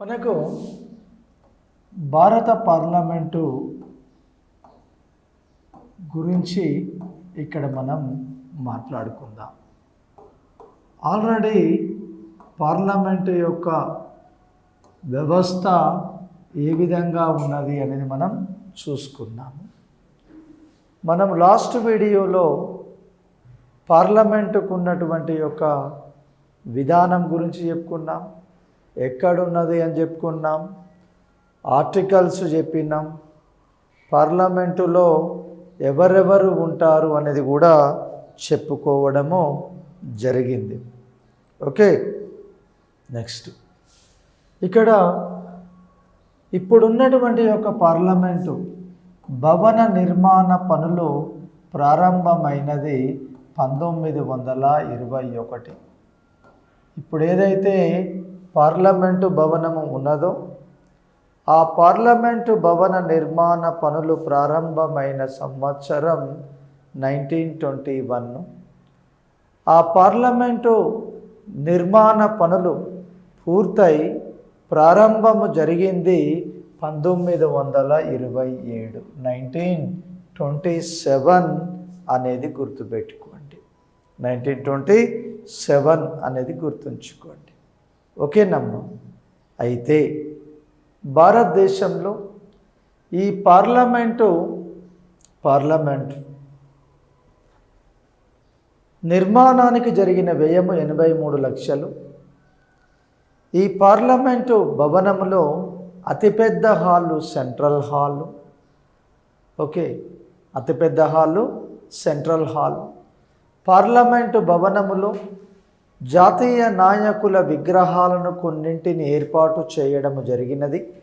మనకు భారత పార్లమెంటు గురించి ఇక్కడ మనం మాట్లాడుకుందాం. ఆల్రెడీ పార్లమెంటు యొక్క వ్యవస్థ ఏ విధంగా ఉన్నది అనేది మనం చూసుకున్నాము మనం లాస్ట్ వీడియోలో పార్లమెంటుకు ఉన్నటువంటి యొక్క విధానం గురించి చెప్పుకున్నాం. ఎక్కడున్నది అని చెప్పుకున్నాం. ఆర్టికల్స్ చెప్పినాం. పార్లమెంటులో ఎవరెవరు ఉంటారు అనేది కూడా చెప్పుకోవడము జరిగింది. Okay next. ఇక్కడ ఇప్పుడున్నటువంటి యొక్క పార్లమెంటు భవన నిర్మాణ పనులు ప్రారంభమైనది పంతొమ్మిది వందల ఇరవై ఒకటి. ఇప్పుడు ఏదైతే పార్లమెంటు భవనము ఉన్నదో ఆ పార్లమెంటు భవన నిర్మాణ పనులు ప్రారంభమైన సంవత్సరం నైన్టీన్ ట్వంటీ వన్. ఆ పార్లమెంటు నిర్మాణ పనులు పూర్తయి ప్రారంభము జరిగింది పంతొమ్మిది వందల ఇరవై ఏడు. నైన్టీన్ ట్వంటీ సెవెన్ అనేది గుర్తుపెట్టుకోండి. నైన్టీన్ ట్వంటీ సెవెన్ అనేది గుర్తుంచుకోండి. ఓకేనమ్మా అయితే భారతదేశంలో ఈ పార్లమెంటు పార్లమెంట్ నిర్మాణానికి జరిగిన వ్యయము ఎనభై మూడు లక్షలు. ఈ పార్లమెంటు భవనములో అతిపెద్ద హాలు సెంట్రల్ హాలు. ఓకే అతిపెద్ద హాలు సెంట్రల్ హాల్. పార్లమెంటు భవనములో జాతీయ నాయకుల విగ్రహాలను కొన్నింటిని ఏర్పాటు చేయడం జరిగినది.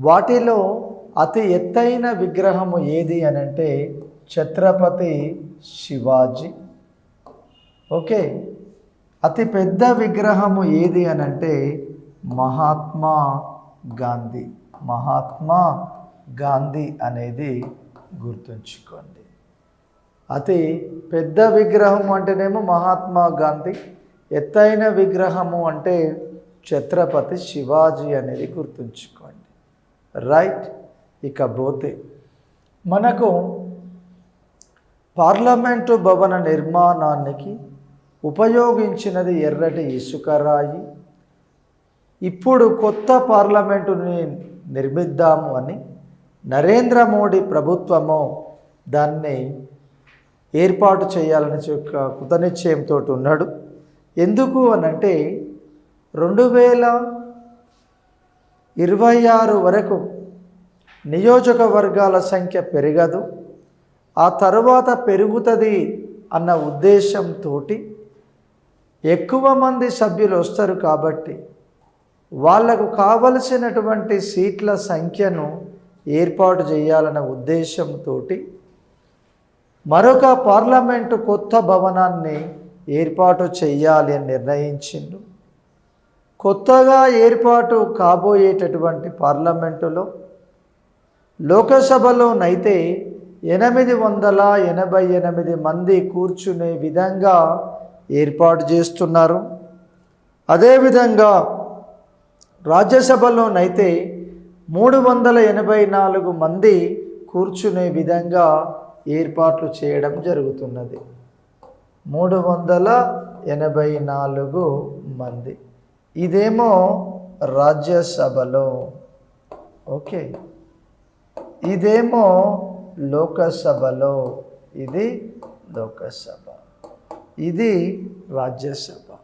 వాటిలో అతి ఎత్తైన విగ్రహము ఏది అని అంటే ఛత్రపతి శివాజీ. ఓకే అతి పెద్ద విగ్రహము ఏది అని అంటే మహాత్మా గాంధీ. మహాత్మా గాంధీ అనేది గుర్తుంచుకోండి. అతి పెద్ద విగ్రహం అంటేనేమో మహాత్మా గాంధీ. ఎత్తైన విగ్రహము అంటే ఛత్రపతి శివాజీ అనేది గుర్తుంచుకోండి. రైట్ ఇకపోతే మనకు పార్లమెంటు భవన నిర్మాణానికి ఉపయోగించినది ఎర్రటి ఇసుక రాయి. ఇప్పుడు కొత్త పార్లమెంటుని నిర్మిద్దాము అని నరేంద్ర మోడీ ప్రభుత్వము దాన్ని ఏర్పాటు చేయాలని యొక్క కృతనిశ్చయంతో ఉన్నాడు. ఎందుకు అనంటే రెండు వేల ఇరవై ఆరు వరకు నియోజకవర్గాల సంఖ్య పెరగదు. ఆ తరువాత పెరుగుతుంది అన్న ఉద్దేశంతో ఎక్కువ మంది సభ్యులు వస్తారు కాబట్టి వాళ్ళకు కావలసినటువంటి సీట్ల సంఖ్యను ఏర్పాటు చేయాలన్న ఉద్దేశంతో మరొక పార్లమెంటు కొత్త భవనాన్ని ఏర్పాటు చేయాలి అని నిర్ణయించిండు. కొత్తగా ఏర్పాటు కాబోయేటటువంటి పార్లమెంటులో లోకసభలోనైతే ఎనిమిది వందల ఎనభై ఎనిమిది మంది కూర్చునే విధంగా ఏర్పాటు చేస్తున్నారు. అదేవిధంగా రాజ్యసభలోనైతే మూడు వందల ఎనభై నాలుగు మంది కూర్చునే విధంగా ఏర్పాట్లు చేయడం జరుగుతున్నది. మూడు వందల ఎనభై నాలుగు మంది. ఇదేమో రాజ్యసభలో. ఓకే. ఇదేమో లోకసభలో. ఇది లోకసభ. ఇది రాజ్యసభ.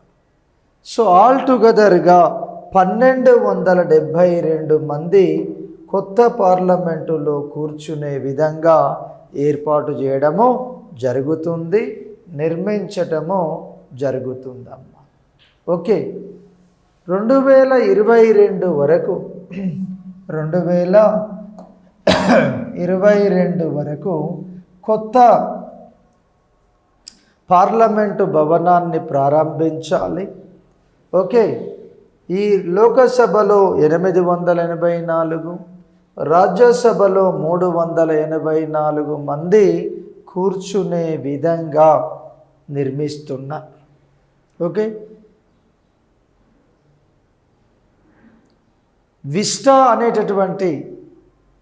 సో ఆల్ టుగెదర్గా పన్నెండు వందల డెబ్భై రెండు మంది కొత్త పార్లమెంటులో కూర్చునే విధంగా ఏర్పాటు చేయడము జరుగుతుంది. నిర్మించటము జరుగుతుందమ్మా. ఓకే. రెండు వేల ఇరవై రెండు వరకు రెండు వేల ఇరవై రెండు వరకు కొత్త పార్లమెంటు భవనాన్ని ప్రారంభించాలి. ఓకే. ఈ లోకసభలో ఎనిమిది వందల ఎనభై నాలుగు రాజ్యసభలో మూడు వందల ఎనభై నాలుగు మంది కూర్చునే విధంగా నిర్మిస్తున్నా. ఓకే? విస్టా అనేటటువంటి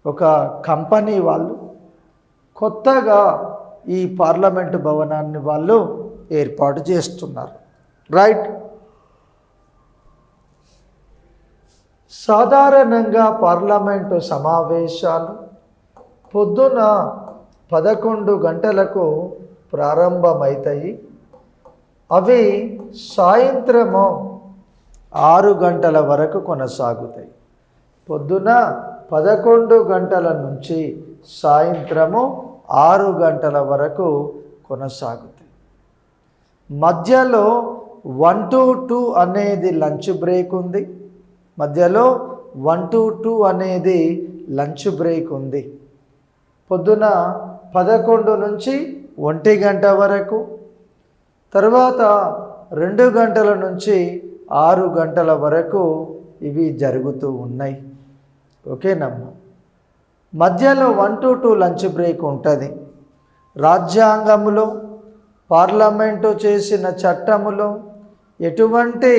ఒక కంపెనీ వాళ్ళు కొత్తగా ఈ పార్లమెంటు భవనాన్ని వాళ్ళు ఏర్పాటు చేస్తున్నారు. రైట్? సాధారణంగా పార్లమెంటు సమావేశాలు పొద్దున పదకొండు గంటలకు ప్రారంభమవుతాయి అవి సాయంత్రము ఆరు గంటల వరకు కొనసాగుతాయి. పొద్దున పదకొండు గంటల నుంచి సాయంత్రము ఆరు గంటల వరకు కొనసాగుతాయి. మధ్యలో వన్ టు టూ అనేది లంచ్ బ్రేక్ ఉంది. మధ్యలో వన్ టు టూ అనేది లంచ్ బ్రేక్ ఉంది. పొద్దున పదకొండు నుంచి ఒంటి గంట వరకు. తర్వాత రెండు గంటల నుంచి ఆరు గంటల వరకు ఇవి జరుగుతూ ఉన్నాయి. ఓకేనమ్మా మధ్యలో one to two lunch break ఉంటుంది. రాజ్యాంగములో పార్లమెంటు చేసిన చట్టములో ఎటువంటి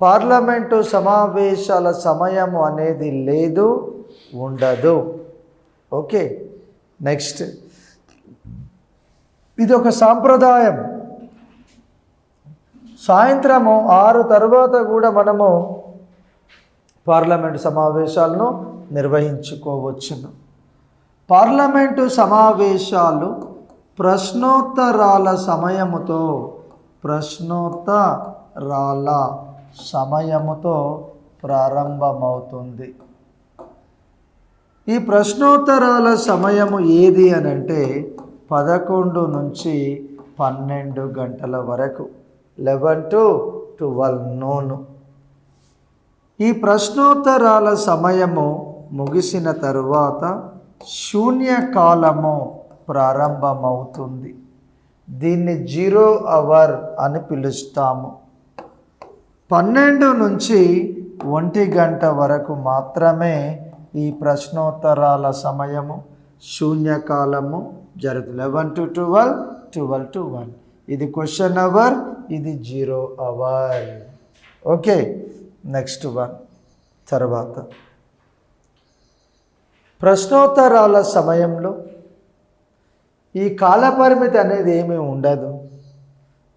పార్లమెంటు సమావేశాల సమయము అనేది లేదు ఉండదు. Okay next. ఇది ఒక సాంప్రదాయం. సాయంత్రము ఆరు తర్వాత కూడా మనము పార్లమెంటు సమావేశాలను నిర్వహించుకోవచ్చును. పార్లమెంటు సమావేశాలు ప్రశ్నోత్తరాల సమయముతో ప్రశ్నోత్తరాల సమయముతో ప్రారంభమవుతుంది. ఈ ప్రశ్నోత్తరాల సమయము ఏది అని అంటే పదకొండు నుంచి పన్నెండు గంటల వరకు. Eleven to twelve noon. ఈ ప్రశ్నోత్తరాల సమయము ముగిసిన తరువాత శూన్యకాలము ప్రారంభమవుతుంది. దీన్ని జీరో అవర్ అని పిలుస్తాము. పన్నెండు నుంచి ఒంటి గంట వరకు మాత్రమే ఈ ప్రశ్నోత్తరాల సమయము శూన్యకాలము జరుగుతుంది. Eleven to twelve twelve to one ఇది క్వశ్చన్ అవర్ ఇది zero hour okay next one తర్వాత. ప్రశ్నోత్తరాల సమయంలో ఈ కాలపరిమితి అనేది ఏమీ ఉండదు.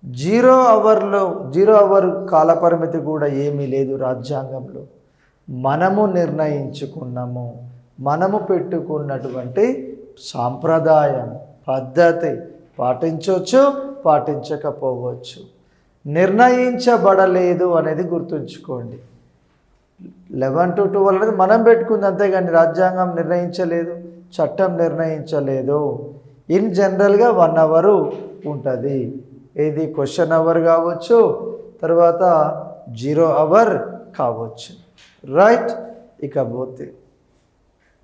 జీరో అవర్లో జీరో అవర్ కాలపరిమితి కూడా ఏమీ లేదు రాజ్యాంగంలో. మనము నిర్ణయించుకున్నాము. మనము పెట్టుకున్నటువంటి సాంప్రదాయం పద్ధతి పాటించవచ్చు పాటించకపోవచ్చు. నిర్ణయించబడలేదు అనేది గుర్తుంచుకోండి. లెవెన్ టు ట్వెల్వ్ అనేది మనం పెట్టుకుంది అంతేగాని రాజ్యాంగం నిర్ణయించలేదు చట్టం నిర్ణయించలేదు. ఇన్ జనరల్గా వన్ అవరు ఉంటుంది. ఏది క్వశ్చన్ అవర్ కావచ్చు తర్వాత జీరో అవర్ కావచ్చు. రైట్? ఇక పోతే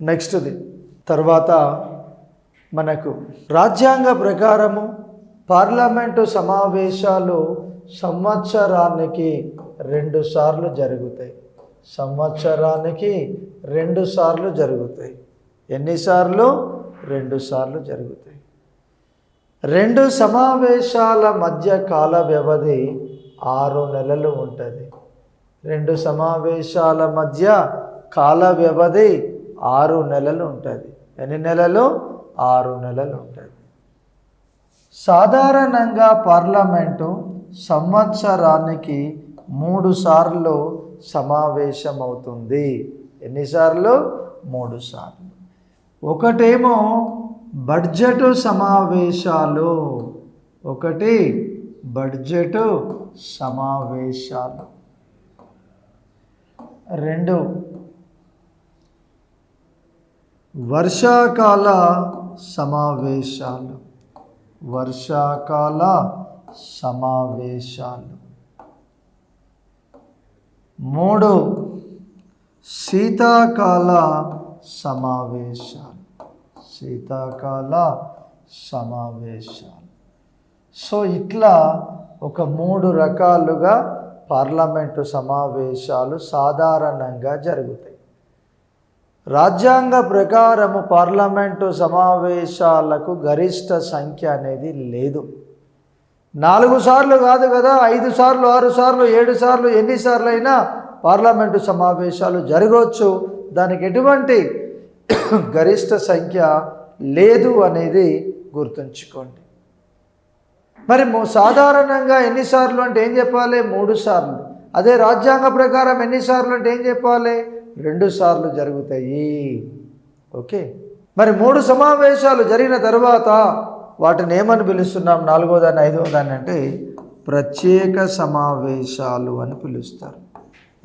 నెక్స్ట్ది. తర్వాత మనకు రాజ్యాంగ ప్రకారము పార్లమెంటు సమావేశాలు సంవత్సరానికి రెండు సార్లు జరుగుతాయి. సంవత్సరానికి రెండు సార్లు జరుగుతాయి. ఎన్నిసార్లు రెండు సార్లు జరుగుతాయి. రెండు సమావేశాల మధ్య కాల వ్యవధి ఆరు నెలలు ఉంటుంది. రెండు సమావేశాల మధ్య కాల వ్యవధి ఆరు నెలలు ఉంటుంది. ఎన్ని నెలలు? ఆరు నెలలు ఉంటుంది సాధారణంగా పార్లమెంటు సంవత్సరానికి మూడు సార్లు సమావేశమవుతుంది. ఎన్నిసార్లు మూడు సార్లు. ఒకటేమో బడ్జెట్ సమావేశాలు. ఒకటి బడ్జెట్ సమావేశాలు. రెండు వర్షాకాల సమావేశాలు. వర్షాకాల సమావేశాలు. మూడు శీతాకాల సమావేశాలు. శీతాకాల సమావేశాలు. సో ఇట్లా ఒక మూడు రకాలుగా పార్లమెంటు సమావేశాలు సాధారణంగా జరుగుతాయి. రాజ్యాంగ ప్రకారము పార్లమెంటు సమావేశాలకు గరిష్ట సంఖ్య అనేది లేదు. నాలుగు సార్లు కాదు కదా ఐదు సార్లు ఆరు సార్లు ఏడు సార్లు ఎన్నిసార్లు అయినా పార్లమెంటు సమావేశాలు జరగవచ్చు. దానికి ఎటువంటి గరిష్ట సంఖ్య లేదు అనేది గుర్తుంచుకోండి. మరి సాధారణంగా ఎన్నిసార్లు అంటే ఏం చెప్పాలి? మూడు సార్లు. అదే రాజ్యాంగ ప్రకారం ఎన్నిసార్లు అంటే ఏం చెప్పాలి? రెండు సార్లు జరుగుతాయి. ఓకే? మరి మూడు సమావేశాలు జరిగిన తర్వాత వాటిని ఏమని పిలుస్తున్నాం? నాలుగో దాన్ని ఐదో దాన్ని అంటే ప్రత్యేక సమావేశాలు అని పిలుస్తారు.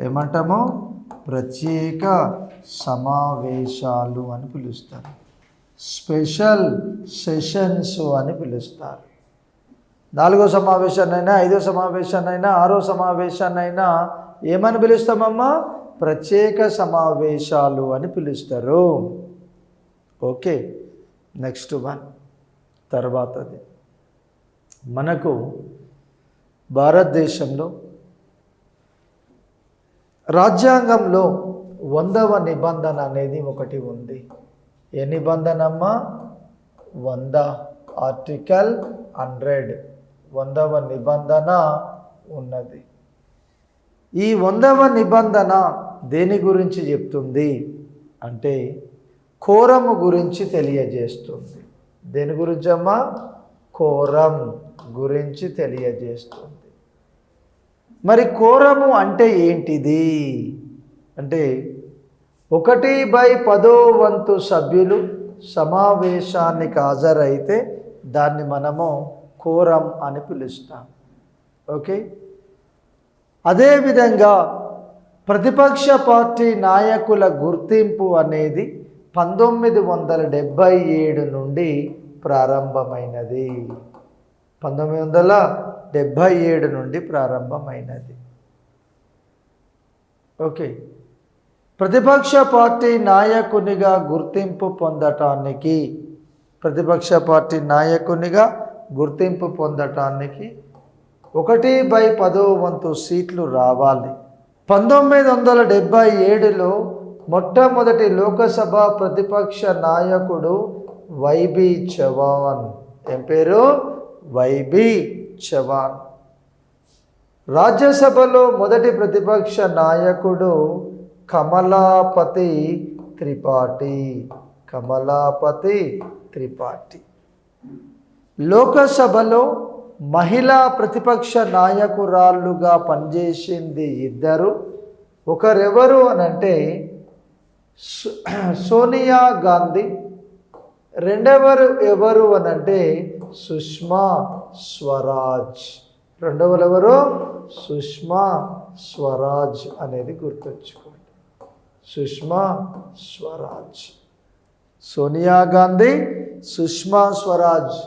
ఏమంటాము? ప్రత్యేక సమావేశాలు అని పిలుస్తారు. స్పెషల్ సెషన్స్ అని పిలుస్తారు. నాలుగో సమావేశాన్నైనా ఐదో సమావేశాన్నైనా ఆరో సమావేశాన్నైనా ఏమని పిలుస్తామమ్మా? ప్రత్యేక సమావేశాలు అని పిలుస్తారు. Okay next one. తర్వాతది. మనకు భారతదేశంలో రాజ్యాంగంలో వందవ నిబంధన అనేది ఒకటి ఉంది. ఏ నిబంధన అమ్మా వంద. Article hundred. వందవ నిబంధన ఉన్నది. ఈ వందవ నిబంధన దేని గురించి చెప్తుంది అంటే కోరము గురించి తెలియజేస్తుంది. దేని గురించి కోరం గురించి తెలియజేస్తుంది. మరి కోరము అంటే ఏంటిది? అంటే ఒకటి బై పదో వంతు సభ్యులు సమావేశానికి హాజరైతే దాన్ని మనము కోరం అని పిలుస్తాం. ఓకే? అదేవిధంగా ప్రతిపక్ష పార్టీ నాయకుల గుర్తింపు అనేది పంతొమ్మిది వందల డెబ్భై ఏడు నుండి ప్రారంభమైనది. పంతొమ్మిది వందల డెబ్భై ఏడు నుండి ప్రారంభమైనది. ఓకే. ప్రతిపక్ష పార్టీ నాయకునిగా గుర్తింపు పొందటానికి ప్రతిపక్ష పార్టీ నాయకునిగా గుర్తింపు పొందటానికి ఒకటి బై పదో వంతు సీట్లు రావాలి. పంతొమ్మిది వందల డెబ్భై ఏడులో మొట్టమొదటి లోకసభ ప్రతిపక్ష నాయకుడు వైబి చవాన్ ఏం పేరు? వైబి చవాన్ రాజ్యసభలో మొదటి ప్రతిపక్ష నాయకుడు కమలాపతి త్రిపాఠి. కమలాపతి త్రిపాఠి. లోకసభలో మహిళా ప్రతిపక్ష నాయకురాళ్ళుగా పనిచేసింది ఇద్దరు. ఒకరెవరు అని అంటే సోనియా గాంధీ. రెండవరు ఎవరు అనంటే సుష్మా స్వరాజ్. రెండవరు ఎవరు సుష్మా స్వరాజ్ అనేది గుర్తుంచుకోండి సుష్మా స్వరాజ్. సోనియా గాంధీ సుష్మా స్వరాజ్.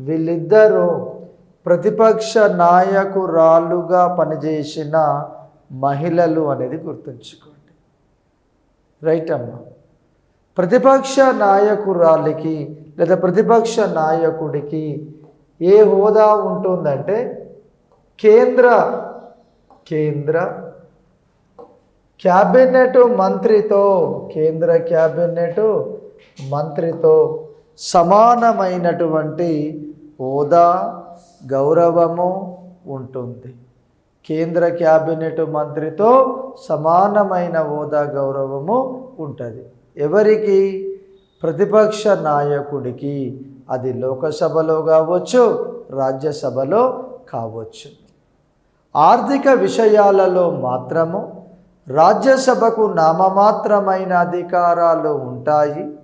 వీళ్ళిద్దరూ ప్రతిపక్ష నాయకురాలుగా పనిచేసిన మహిళలు అనేది గుర్తుంచుకోండి. రైట్ అమ్మా? ప్రతిపక్ష నాయకురాలికి లేదా ప్రతిపక్ష నాయకుడికి ఏ హోదా ఉంటుందంటే కేంద్ర కేంద్ర క్యాబినెట్ మంత్రితో కేంద్ర క్యాబినెట్ మంత్రితో సమానమైనటువంటి హోదా గౌరవము ఉంటుంది. కేంద్ర క్యాబినెట్ మంత్రితో సమానమైన హోదా గౌరవము ఉంటుంది. ఎవరికి? ప్రతిపక్ష నాయకుడికి. అది లోకసభలో కావచ్చు రాజ్యసభలో కావచ్చు. ఆర్థిక విషయాలలో మాత్రము రాజ్యసభకు నామమాత్రమైన అధికారాలు ఉంటాయి.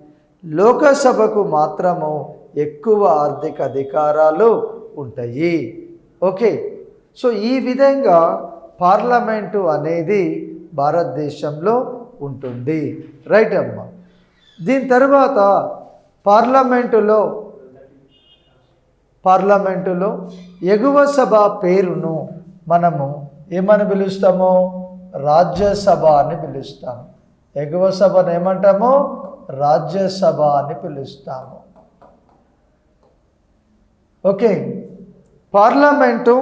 లోకసభకు మాత్రము ఎక్కువ ఆర్థిక అధికారాలు ఉంటాయి. ఓకే. సో ఈ విధంగా పార్లమెంటు అనేది భారతదేశంలో ఉంటుంది. రైట్ అమ్మ. దీని తర్వాత పార్లమెంటులో పార్లమెంటులో ఎగువ సభ పేరును మనము ఏమని పిలుస్తాము? రాజ్యసభ అని పిలుస్తాము ఎగువ సభను ఏమంటాము? రాజ్యసభ అని పిలుస్తాము. ఓకే. పార్లమెంటు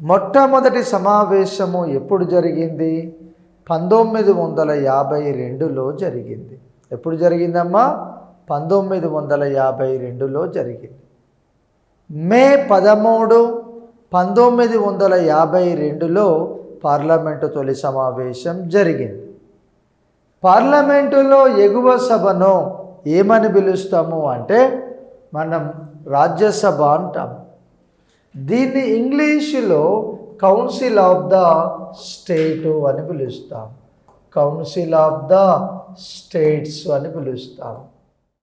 మొట్టమొదటి సమావేశము ఎప్పుడు జరిగింది? పంతొమ్మిది వందల యాభై రెండులో జరిగింది. ఎప్పుడు జరిగిందమ్మా? పంతొమ్మిది వందల యాభై రెండులో జరిగింది. మే పదమూడు పంతొమ్మిది వందల యాభై రెండులో పార్లమెంటు తొలి సమావేశం జరిగింది. పార్లమెంటులో ఎగువ సభను ఏమని పిలుస్తాము అంటే మనం రాజ్యసభ అంటాం దీన్ని ఇంగ్లీషులో కౌన్సిల్ ఆఫ్ ద స్టేటు అని పిలుస్తాం. కౌన్సిల్ ఆఫ్ ద స్టేట్స్ అని పిలుస్తాం.